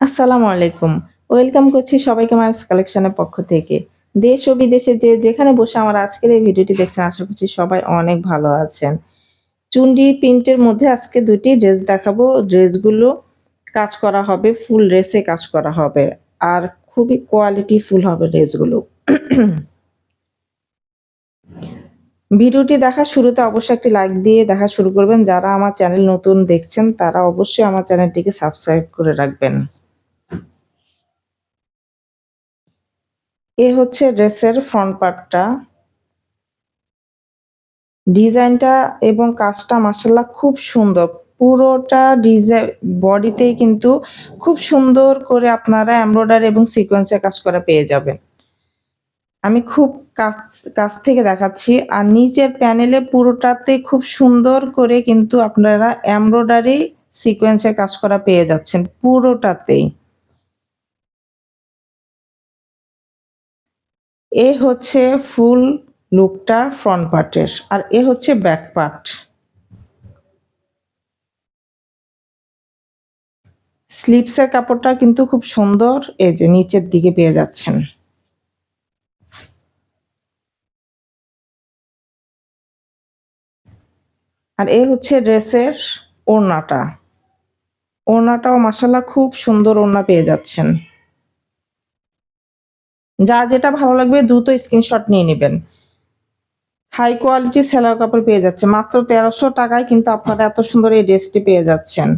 আসসালামু আলাইকুম। ওয়েলকাম করছি সবাইকে মাইমস কালেকশনের পক্ষ থেকে। দেশ ও বিদেশে যে যেখানে বসে আমার আজকের এই ভিডিওটি দেখছেন, আশা করছি সবাই অনেক ভালো আছেন। চুন্ডি প্রিন্টের মধ্যে আজকে দুটি ড্রেস দেখাবো। ড্রেসগুলো কাজ করা হবে, ফুল ড্রেসে কাজ করা হবে। আর খুবই কোয়ালিটি ফুল হবে ড্রেসগুলো। ভিডিওটি দেখা শুরুতে অবশ্যই একটি লাইক দিয়ে দেখা শুরু করবেন। যারা আমার চ্যানেল নতুন দেখছেন, তারা অবশ্যই আমার চ্যানেলটিকে সাবস্ক্রাইব করে রাখবেন। এ হচ্ছে ড্রেসের ফ্রন্ট পার্টটা ডিজাইনটা এবং কাজটা মাসাল্লাহ খুব সুন্দর। পুরোটা ডিজাইন বডিতে কিন্তু খুব সুন্দর করে আপনারা এমব্রয়ডারি এবং সিকোয়েন্সের কাজ করা পেয়ে যাবেন। আমি খুব কাছ কাছ থেকে দেখাচ্ছি। আর নিচের প্যানেলে পুরোটাতে খুব সুন্দর করে কিন্তু আপনারা এমব্রয়ডারি সিকোয়েন্সের কাজ করা পেয়ে যাচ্ছেন পুরোটাতেই। এ হচ্ছে ফুল লুকটা ফ্রন্ট পার্টের আর এ হচ্ছে ব্যাক পার্ট স্লিপসের কাপড়টা কিন্তু খুব সুন্দর, এই যে নিচের দিকে পেয়ে যাচ্ছেন। আর এ হচ্ছে ড্রেসের ওড়নাটা। ওড়নাটাও মাসাল্লাহ খুব সুন্দর ওড়না পেয়ে যাচ্ছেন। যা যেটা ভালো লাগবে দ্রুত স্ক্রিনশট নিয়ে নেবেন। হাই কোয়ালিটি সেলার কাপড় পেয়ে যাচ্ছে। মাত্র তেরোশো টাকায় কিন্তু আপনারা এত সুন্দর এই ড্রেসটি পেয়ে যাচ্ছেন।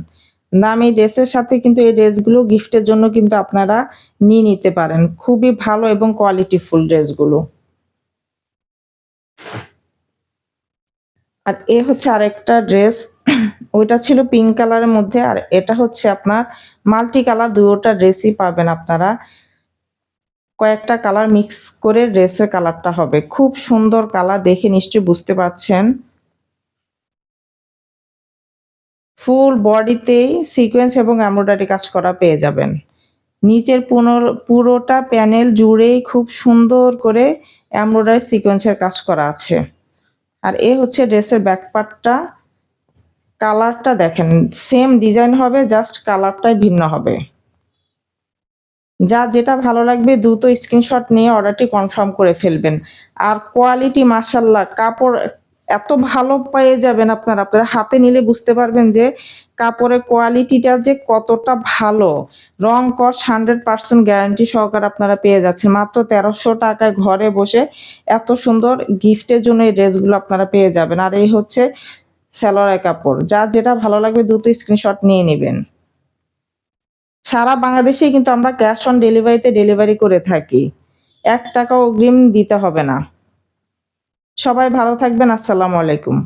দামি ড্রেসের সাথে কিন্তু এই ড্রেসগুলো গিফটের জন্য কিন্তু আপনারা নিয়ে নিতে পারেন। খুবই ভালো এবং কোয়ালিটি ফুল ড্রেসগুলো আর এ হচ্ছে আরেকটা ড্রেস ওইটা ছিল পিঙ্ক কালারের মধ্যে। আর এটা হচ্ছে আপনার মাল্টি কালার দুটোটা ড্রেসই পাবেন আপনারা। কয়েকটা কালার মিক্স করে ড্রেসের কালারটা হবে। খুব সুন্দর কালার দেখে নিশ্চয়ই বুঝতে পারছেন। ফুল বডিতেই সিকোয়েন্স এবং এমব্রয়ডারি কাজ করা পেয়ে যাবেন। নিচের পুনর পুরোটা প্যানেল জুড়েই খুব সুন্দর করে এমব্রয়ডারি সিকোয়েন্সের কাজ করা আছে। আর এ হচ্ছে ড্রেসের ব্যাকপার্টটা কালারটা দেখেন সেম ডিজাইন হবে জাস্ট কালারটাই ভিন্ন হবে। যা যেটা ভালো লাগবে দ্রুত স্ক্রিনশট নিয়ে অর্ডারটি কনফার্ম করে ফেলবেন। আর কোয়ালিটি মার্শাল্লাহ কাপড় এত ভালো পেয়ে যাবেন আপনারা। আপনারা হাতে নিলে বুঝতে পারবেন যে কাপড়ের কোয়ালিটিটা যে কতটা ভালো। রং কস হান্ড্রেড পার্সেন্ট গ্যারান্টি সহকারে আপনারা পেয়ে যাচ্ছেন। মাত্র তেরোশো টাকায় ঘরে বসে এত সুন্দর গিফটের জন্য এই ড্রেসগুলো আপনারা পেয়ে যাবেন। আর এই হচ্ছে স্যালোয়ার কাপড়। যার যেটা ভালো লাগবে দ্রুত স্ক্রিনশট নিয়ে নেবেন। সারা বাংলাদেশে কিন্তু আমরা ক্যাশ অন ডেলিভারিতে ডেলিভারি করে থাকি। এক টাকা অগ্রিম দিতে হবে না। সবাই ভালো থাকবেন, আসসালামু আলাইকুম।